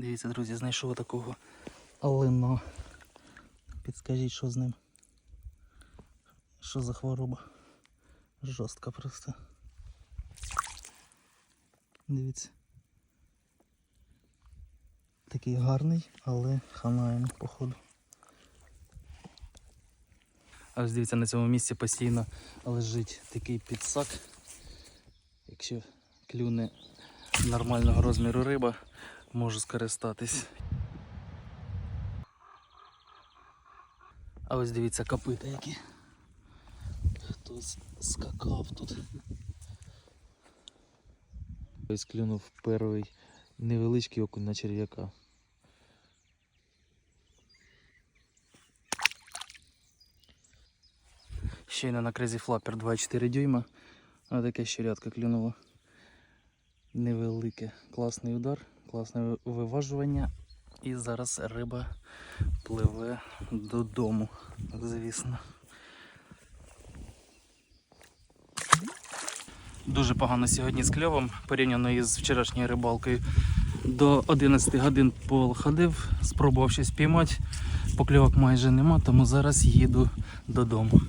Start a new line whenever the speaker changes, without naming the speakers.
Дивіться, друзі, знайшов такого алино. Підскажіть, що з ним? Що за хвороба? Жорстка просто. Дивіться. Такий гарний, але хана йому, походу. А ось дивіться, на цьому місці постійно лежить такий підсак. Якщо клюне нормального розміру риба, можу скористатись. А ось дивіться копита які. Хтось скакав тут.
Ось клюнув перший невеличкий окунь на черв'яка.
Щойно на Crazy Flapper 2,4 дюйма. А таке щурятка клюнуло. Невелике. Класний удар, класне виважування. І зараз риба пливе додому, звісно. Дуже погано сьогодні з кльовом, порівняно із вчорашньою рибалкою. До 11 годин походив, спробував щось піймати. Покльовок майже нема, тому зараз їду додому.